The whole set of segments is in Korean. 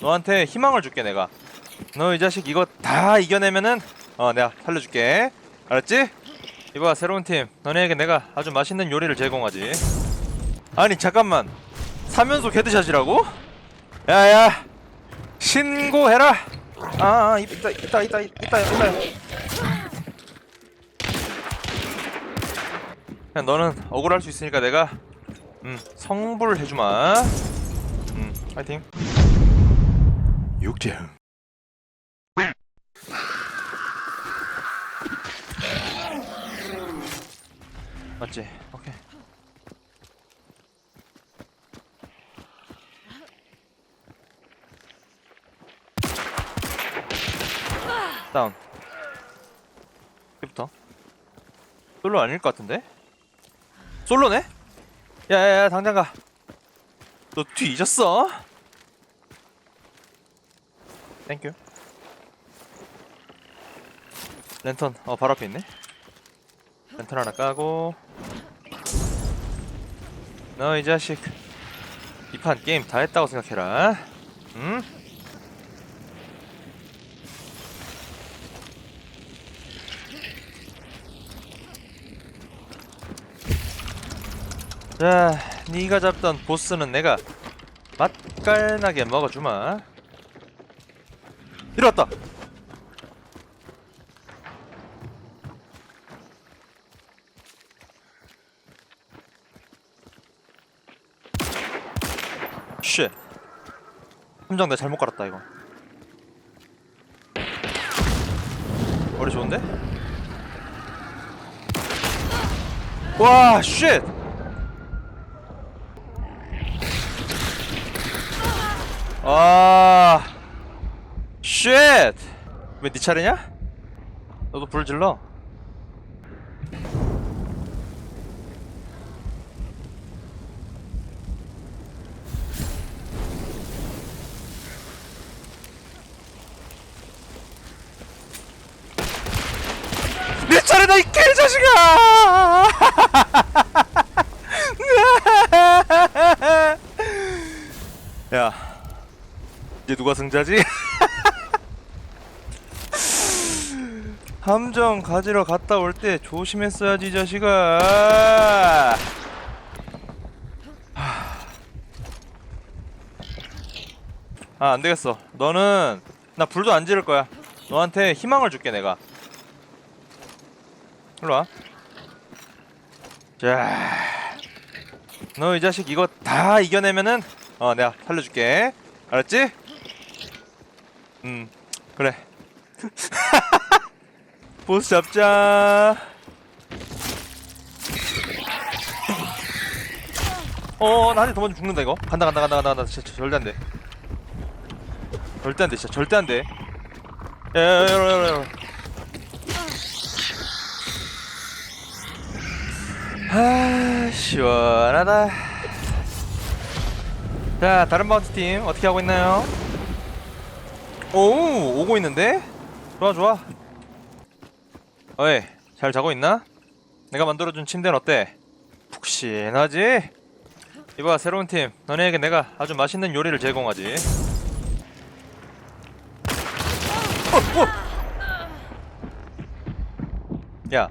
너한테 희망을 줄게 내가. 너 이 자식 이거 다 이겨내면은 어 내가 살려줄게. 알았지? 이봐 새로운 팀. 너네에게 내가 아주 맛있는 요리를 제공하지. 아니 잠깐만. 3연속 헤드샷이라고? 야야. 신고해라. 아, 아 이따 이따 이따 이따 이따 그냥 너는 억울할 수 있으니까 내가 음 성불 해주마. 음 파이팅 육장 맞지? 오케이 다운 여기부터 솔로 아닐 것 같은데? 솔로네? 야야야 당장 가. 너 뒤 잊었어? 땡큐. 랜턴 어 바로 앞에 있네. 랜턴 하나 까고. 너 이 자식 이 판 게임 다 했다고 생각해라. 응? 자, 네가 잡던 보스는 내가 맛깔나게 먹어주마. 쉣. 함정 내 잘못 깔았다 이거. 머리 좋은데? 와, 쉣. 아, 쉣! 왜 네 차례냐? 너도 불 질러. 내 차례다 이 개자식아! 야, 이제 누가 승자지? 함정 가지러 갔다 올 때 조심했어야지 이 자식아. 아, 안 되겠어. 너는 나 불도 안 지를 거야. 너한테 희망을 줄게 내가. 일로 와. 자, 너 이 자식 이거 다 이겨내면은 어 내가 살려줄게. 알았지? 음, 그래. 보스 잡자. 어, 나한테 더 먼저 죽는다 이거. 간다 간다 간다 간다 간다. 진짜 절대 안 돼. 절대 안 돼. 진짜 절대 안 돼. 야, 야, 야, 야, 야, 야. 아, 시원하다. 자, 다른 바운티 팀 어떻게 하고 있나요? 오, 오고 있는데? 좋아, 좋아. 어이, 잘 자고 있나? 내가 만들어준 침대는 어때? 푹신하지? 이봐, 새로운 팀. 너네에게 내가 아주 맛있는 요리를 제공하지. 어, 어! 야,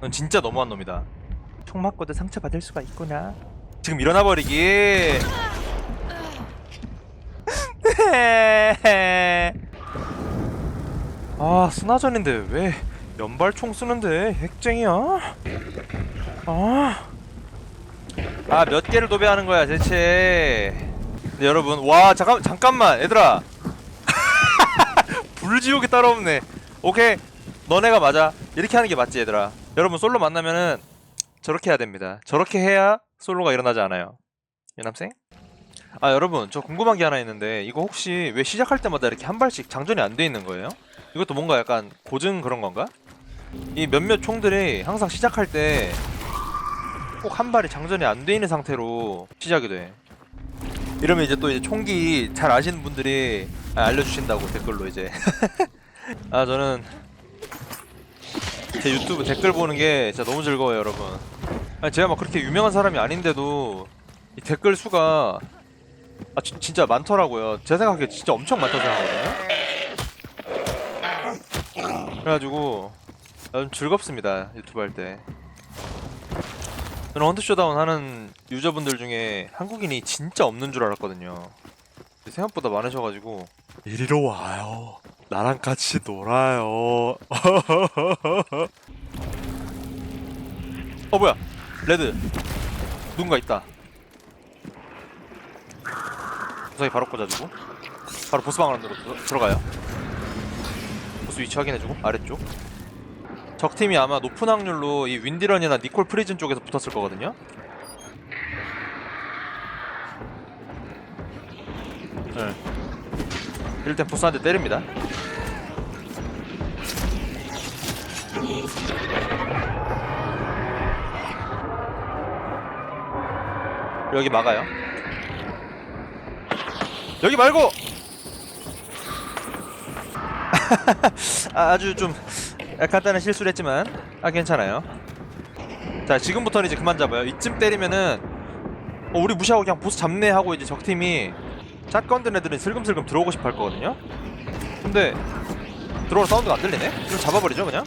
넌 진짜 너무한 놈이다. 총 맞고도 상처 받을 수가 있구나. 지금 일어나 버리기. 아 스나전인데 왜 연발총 쓰는데 핵쟁이야? 아, 아 몇 개를 도배하는 거야 대체? 여러분 와 잠깐 잠깐만 얘들아 불지옥이 따로 없네. 오케이 너네가 맞아 이렇게 하는 게 맞지 얘들아. 여러분 솔로 만나면은 저렇게 해야 됩니다. 저렇게 해야 솔로가 일어나지 않아요. 유남생? 아 여러분 저 궁금한 게 하나 있는데 이거 혹시 왜 시작할 때마다 이렇게 한 발씩 장전이 안 돼 있는 거예요? 이것도 뭔가 약간 고증 그런 건가? 이 몇몇 총들이 항상 시작할 때 꼭 한 발이 장전이 안 돼 있는 상태로 시작이 돼. 이러면 이제 또 이제 총기 잘 아시는 분들이 아, 알려주신다고 댓글로 이제. 아 저는 제 유튜브 댓글 보는 게 진짜 너무 즐거워요 여러분. 아니, 제가 막 그렇게 유명한 사람이 아닌데도 이 댓글 수가 아 지- 진짜 많더라고요. 제 생각에 진짜 엄청 많다고 생각하거든요. 그래가지고 좀 즐겁습니다 유튜브 할 때. 저는 헌트 쇼다운 하는 유저분들 중에 한국인이 진짜 없는 줄 알았거든요. 생각보다 많으셔가지고 이리로 와요. 나랑 같이 놀아요. 어 뭐야? 레드 누군가 있다. 무사히 바로 꽂아주고 바로 보스방 안으로 들어- 들어가요. 보스 위치 확인해주고 아래쪽. 적 팀이 아마 높은 확률로 이 윈디런이나 니콜 프리즌 쪽에서 붙었을 거거든요. 네. 일단 보스한테 때립니다. 여기 막아요. 여기 말고! 아, 아주 좀 간단한 실수를 했지만 아 괜찮아요. 자 지금부터는 이제 그만 잡아요. 이쯤 때리면은 어, 우리 무시하고 그냥 보스 잡네 하고 이제 적 팀이 샷건 든 애들은 슬금슬금 들어오고 싶어 할 거거든요. 근데 들어오는 사운드가 안 들리네? 그럼 잡아버리죠 그냥.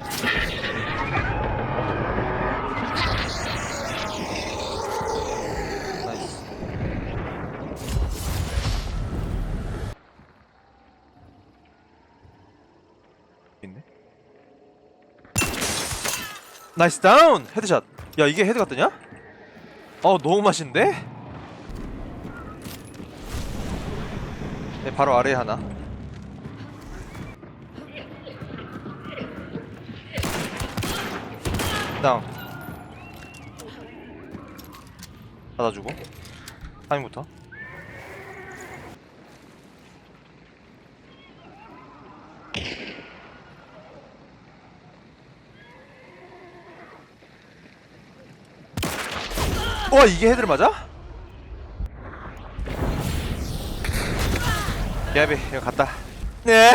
나이스. 있네. 나이스 다운! 헤드샷. 야 이게 헤드가 뜨냐? 어 너무 맛있는데? 네, 바로 아래에 하나. 다운. 받아주고. 타임부터. 와 이게 헤드를 맞아? 야비 이거 갔다. 네.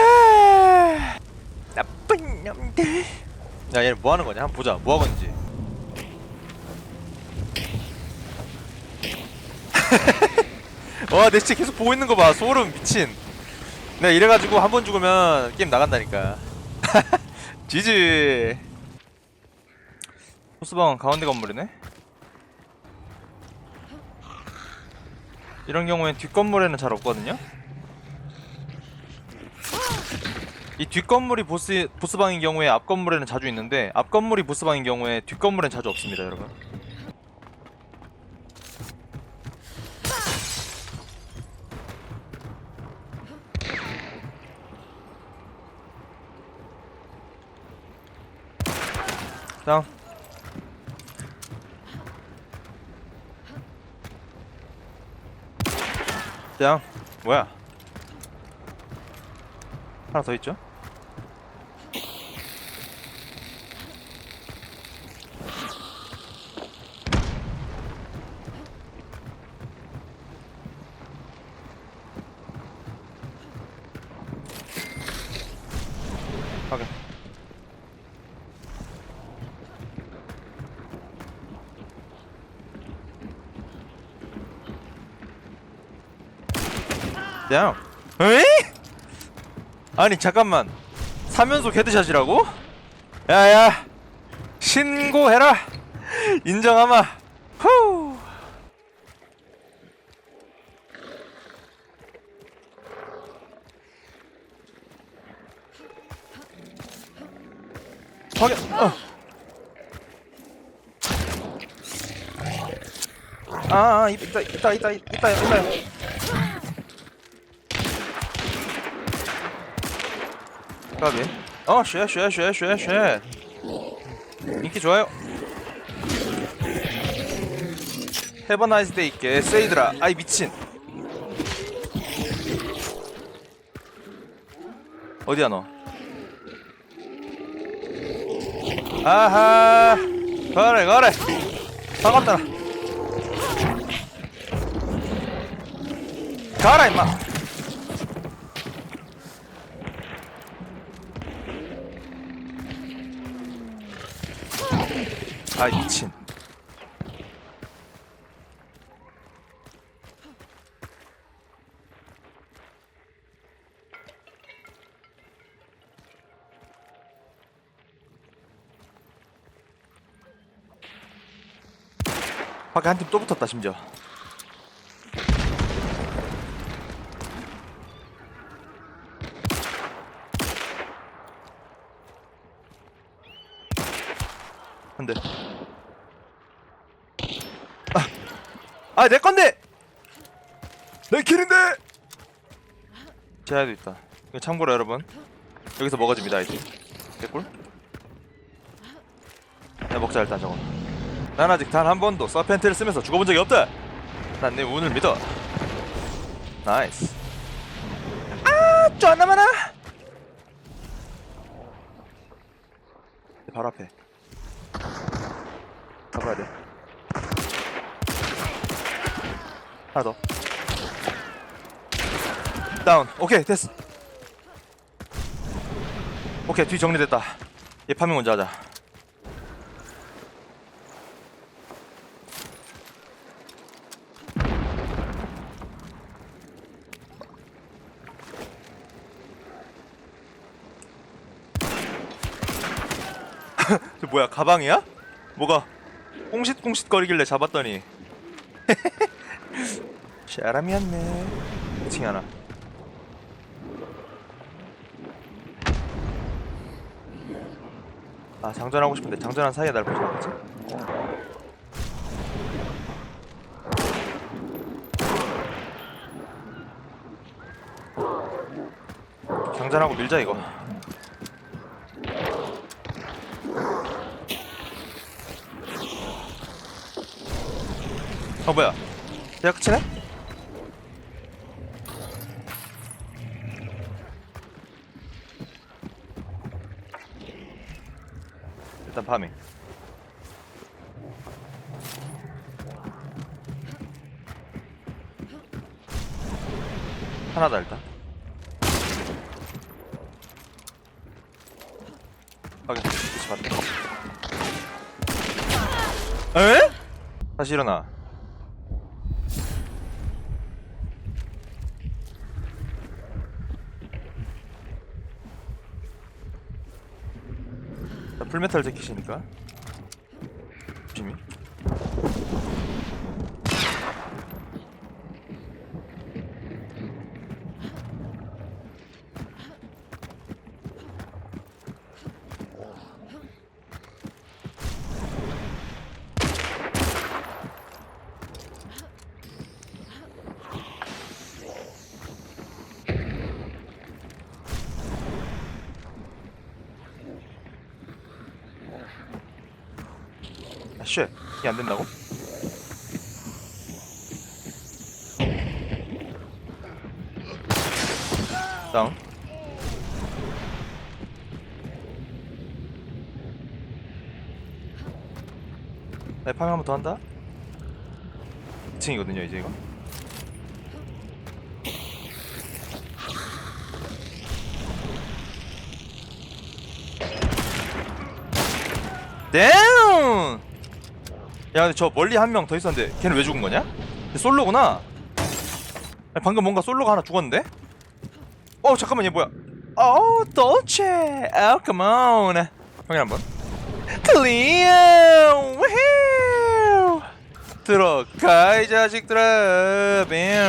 나쁜 놈들. 야 얘는 뭐하는 거냐? 한번 보자. 뭐하고 있는지. 와내 진짜 계속 보고 있는 거봐. 소름 미친. 내가 이래가지고 한 번 죽으면 게임 나간다니까. 지지. 호스방 가운데 건물이네 이런 경우엔 뒷건물에는 잘 없거든요. 이 뒷건물이 보스 보스방인 경우에 앞건물에는 자주 있는데 앞건물이 보스방인 경우에 뒷건물엔 자주 없습니다, 여러분. 다음. 짱 뭐야 하나 더 있죠? 확인 야, 에이? 아니 잠깐만, 3연속 헤드샷이라고? 야야, 신고해라. 인정하마. 후. 확인. 어. 아, 아, 있다, 있다, 있다, 있다, 있다. 까비 어 쉐, 쉐, 쉐, 쉐, 쉐 인기 좋아요. 해버 나이스 데이 게 세이드라. 아이 미친. 어디야 너? 아하. 그래 그래. 반갑다 가라 임마 아 미친. 밖에 한 팀 또 붙었다 심지어. 한대 아, 내 건데! 내 kil인데! 제아도 있다. 이거 참고로 여러분, 여기서 먹어집니다, 아이템. 개꿀? 야, 먹자, 일단 저거. 난 아직 단 한 번도 서펜트를 쓰면서 죽어본 적이 없다! 난 내 운을 믿어. 나이스. 아, 쫀나 많아! 바로 앞에. 가봐야 돼. 하나 더. 다운. 오케이 됐어. 오케이 뒤 정리됐다. 얘 파밍 먼저 하자. 저 뭐야 가방이야? 뭐가 꽁싯꽁싯 거리길래 잡았더니 사람이었네 2층에 하나 아 장전하고 싶은데 장전한 사이에 날 보지 않겠지? 장전하고 밀자 이거 어 뭐야 대학 끝이네? 일단 파밍. 하나다 일단. 확인. 그치 맞네 에? 다시 일어나 풀메탈 재킷이니까 쉣. 이게 안 된다고? 다운. 네, 파밍 한번 더 한다. 2층이거든요, 이제 이거. damn! 야 근데 저 멀리 한 명 더 있었는데 걔는 왜 죽은 거냐? 걔 솔로구나 방금 뭔가 솔로가 하나 죽었는데? 어 잠깐만 얘 뭐야 어 도체 아 컴온 형이 한번 클리어 우후 들어가 이 자식들아 뱀.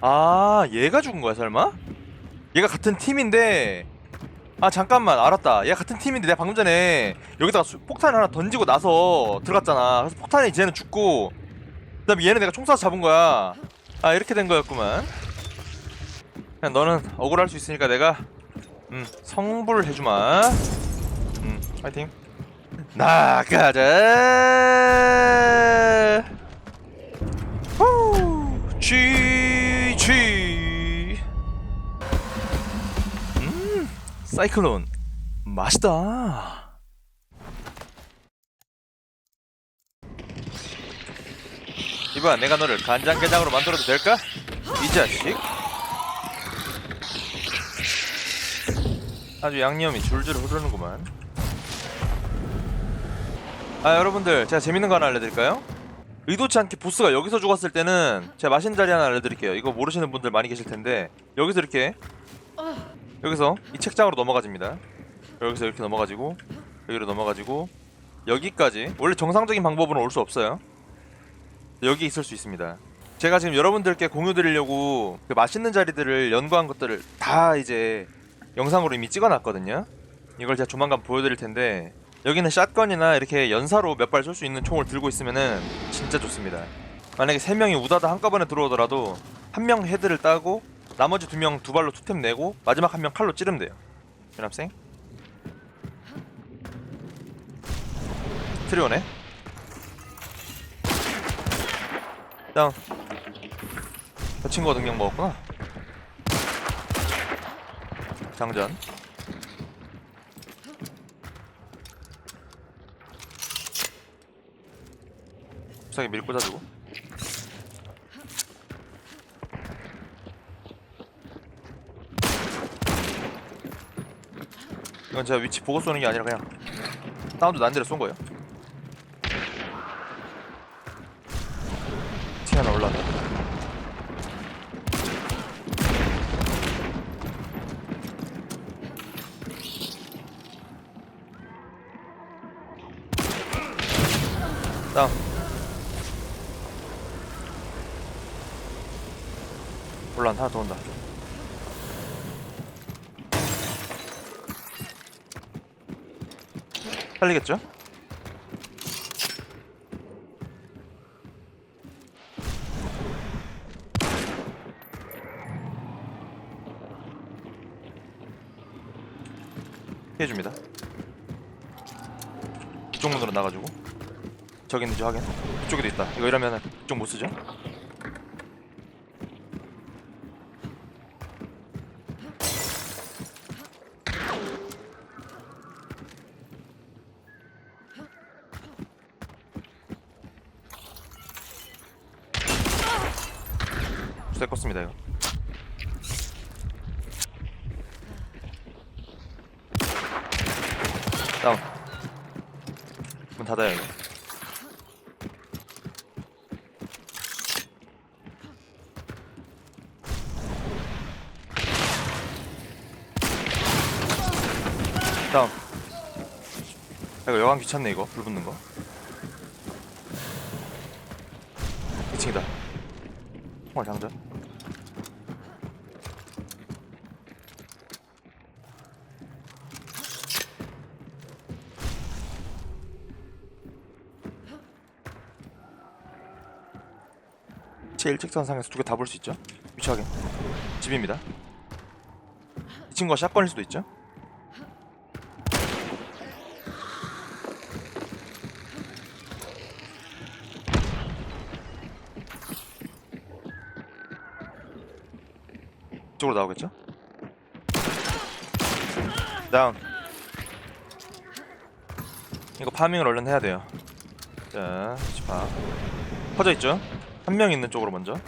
아 얘가 죽은 거야 설마? 얘가 같은 팀인데 아 잠깐만. 알았다. 얘가 같은 팀인데 내가 방금 전에 여기다가 수- 폭탄 하나 던지고 나서 들어갔잖아. 그래서 폭탄에 쟤는 죽고 그 다음에 얘는 내가 총 쏴서 잡은 거야. 아 이렇게 된 거였구만. 그냥 너는 억울할 수 있으니까 내가 음 성불 해주마. 음 파이팅. 나가자. 후! GG 사이클론 맛있다. 이봐, 내가 너를 간장게장으로 만들어도 될까? 이 자식. 아주 양념이 줄줄 흐르는구만. 아, 여러분들, 제가 재밌는 거 하나 알려드릴까요? 의도치 않게 보스가 여기서 죽었을 때는 제가 맛있는 자리 하나 알려드릴게요. 이거 모르시는 분들 많이 계실 텐데 여기서 이렇게 여기서 이 책장으로 넘어가집니다. 여기서 이렇게 넘어가지고 여기로 넘어가지고 여기까지. 원래 정상적인 방법으로 올 수 없어요. 여기 있을 수 있습니다. 제가 지금 여러분들께 공유 드리려고 그 맛있는 자리들을 연구한 것들을 다 이제 영상으로 이미 찍어놨거든요. 이걸 제가 조만간 보여드릴 텐데 여기는 샷건이나 이렇게 연사로 몇 발 쏠 수 있는 총을 들고 있으면은 진짜 좋습니다. 만약에 세 명이 우다다 한꺼번에 들어오더라도 한 명 헤드를 따고 나머지 두 명 두 발로 투탭 내고 마지막 한 명 칼로 찌르면 돼요. 연합생? 트리오네? 다운. 저 친구가 능력 먹었구나. 장전. 무사하게 밀고 자주고 이건 제가 위치 보고 쏘는 게 아니라 그냥 사운드 난 대로 쏜 거예요. 티 하나 올라왔다 다운 올라온다 하나 더 온다 살리겠죠? 피해줍니다 이쪽 문으로 나가지고 저기 있는지 확인 이쪽에도 있다 이거 이러면은 이쪽 못 쓰죠? 쎄 껐습니다 이거. 다운. 문 닫아요 이거. 다운. 아, 이거 여관 귀찮네 이거. 불 붙는 거. 2층이다. 총알 장전 제1책선상에서 두 개 다 볼 수 있죠? 위치 확인 집입니다. 이 친구가 샷건일 수도 있죠? 이쪽으로 나오겠죠? 다운. 이거 파밍을 얼른 해야 돼요. 자 위치 파 퍼져 있죠 한 명 있는 쪽으로 먼저.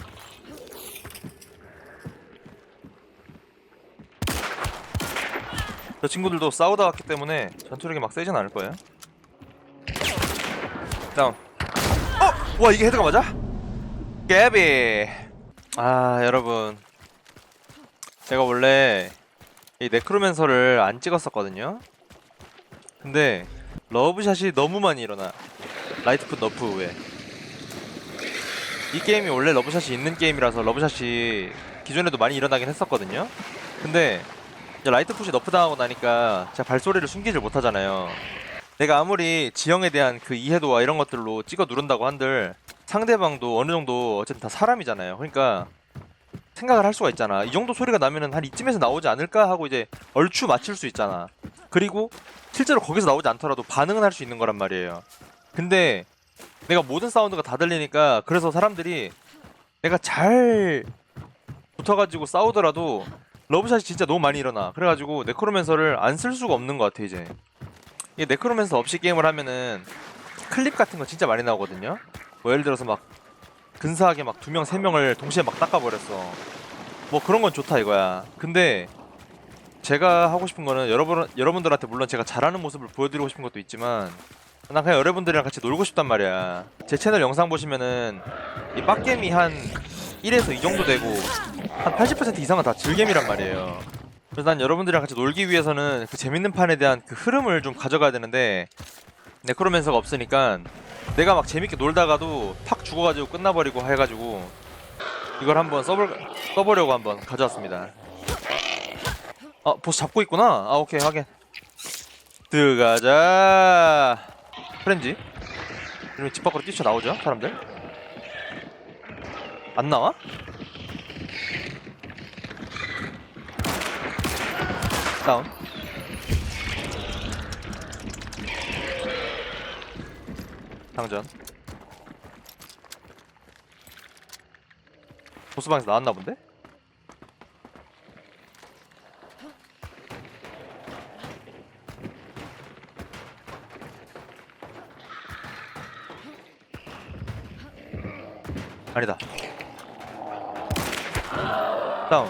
저 친구들도 싸우다 왔기 때문에 전투력이 막 세진 않을 거예요. 다운. 어! 와 이게 헤드가 맞아? 깨비. 아 여러분. 제가 원래 이 네크로맨서를 안 찍었었거든요. 근데 러브샷이 너무 많이 일어나. 라이트풋 너프 후에 이 게임이 원래 러브샷이 있는 게임이라서 러브샷이 기존에도 많이 일어나긴 했었거든요. 근데 이제 라이트풋이 너프 당하고 나니까 제가 발소리를 숨기질 못하잖아요. 내가 아무리 지형에 대한 그 이해도와 이런 것들로 찍어 누른다고 한들 상대방도 어느 정도 어쨌든 다 사람이잖아요. 그러니까 생각을 할 수가 있잖아. 이 정도 소리가 나면은 한 이쯤에서 나오지 않을까 하고 이제 얼추 맞출 수 있잖아. 그리고 실제로 거기서 나오지 않더라도 반응은 할 수 있는 거란 말이에요. 근데 내가 모든 사운드가 다 들리니까 그래서 사람들이 내가 잘 붙어가지고 싸우더라도 러브샷이 진짜 너무 많이 일어나. 그래가지고 네크로맨서를 안 쓸 수가 없는 것 같아 이제. 이게 네크로맨서 없이 게임을 하면은 클립 같은 거 진짜 많이 나오거든요? 뭐 예를 들어서 막 근사하게 막 두 명 세 명을 동시에 막 닦아버렸어. 뭐 그런 건 좋다 이거야. 근데 제가 하고 싶은 거는 여러분 여러분들한테 물론 제가 잘하는 모습을 보여드리고 싶은 것도 있지만 난 그냥 여러분들이랑 같이 놀고 싶단 말이야. 제 채널 영상 보시면은 이 빡겜이 한 1에서 2 정도 되고 한 80% 이상은 다 질겜이란 말이에요. 그래서 난 여러분들이랑 같이 놀기 위해서는 그 재밌는 판에 대한 그 흐름을 좀 가져가야 되는데 네크로맨서가 없으니까 내가 막 재밌게 놀다가도 팍 죽어가지고 끝나버리고 해가지고 이걸 한번 써볼, 써보려고 한번 가져왔습니다 아 보스 잡고 있구나 아 오케이 확인 들어가자 프렌지 그러면 집 밖으로 뛰쳐나오죠 사람들 안 나와? 다운 당전 보스방에서 나왔나 본데? 아니다. 다운.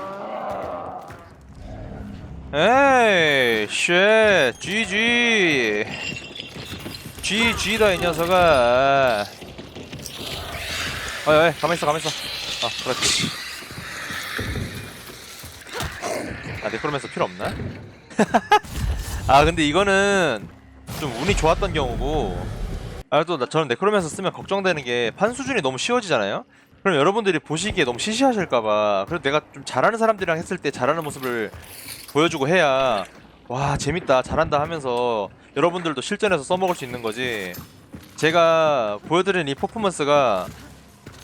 에이 쉣. GG GG다 이 녀석아. 어이 어이 가만있어 가만있어. 아 그렇지. 아 네크로맨서 필요 없나? 아 근데 이거는 좀 운이 좋았던 경우고 아또 저는 네크로맨서 쓰면 걱정되는 게 판 수준이 너무 쉬워지잖아요? 그럼 여러분들이 보시기에 너무 시시하실까봐 그래도 내가 좀 잘하는 사람들이랑 했을 때 잘하는 모습을 보여주고 해야 와 재밌다 잘한다 하면서 여러분들도 실전에서 써먹을 수 있는 거지 제가 보여드린 이 퍼포먼스가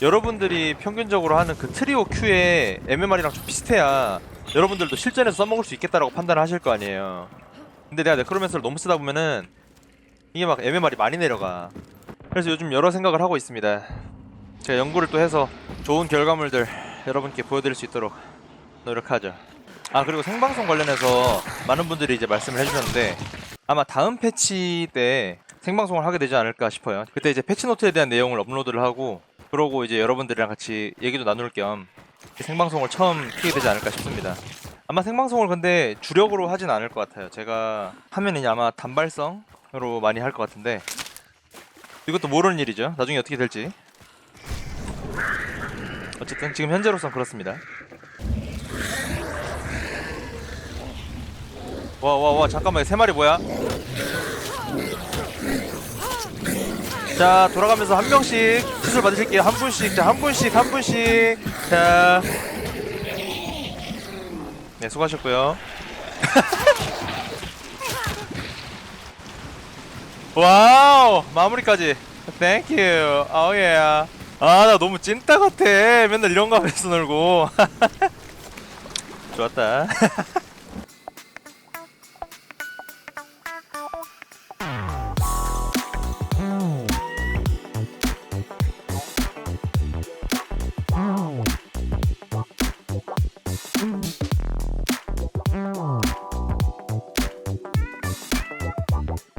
여러분들이 평균적으로 하는 그 트리오 Q의 MMR이랑 좀 비슷해야 여러분들도 실전에서 써먹을 수 있겠다라고 판단을 하실 거 아니에요 근데 내가 네크로맨서를 너무 쓰다 보면은 이게 막 MMR이 많이 내려가. 그래서 요즘 여러 생각을 하고 있습니다. 제가 연구를 또 해서 좋은 결과물들 여러분께 보여드릴 수 있도록 노력하죠. 아 그리고 생방송 관련해서 많은 분들이 이제 말씀을 해주셨는데 아마 다음 패치 때 생방송을 하게 되지 않을까 싶어요. 그때 이제 패치노트에 대한 내용을 업로드를 하고 그러고 이제 여러분들이랑 같이 얘기도 나눌 겸 생방송을 처음 키게 되지 않을까 싶습니다. 아마 생방송을 근데 주력으로 하진 않을 것 같아요. 제가 하면 이제 아마 단발성으 로 많이 할 것 같은데. 이것도 모르는 일이죠. 나중에 어떻게 될지. 어쨌든 지금 현재로선 그렇습니다. 와 와 와 잠깐만 세 마리 뭐야? 자 돌아가면서 한 명씩 시술 받으실게요. 한 분씩 자 한 분씩 한 분씩. 자. 네 수고하셨고요. 와우 마무리까지. 땡큐 아우예 아나 너무 찐따 같아. 맨날 이런 거 하면서 놀고. 좋았다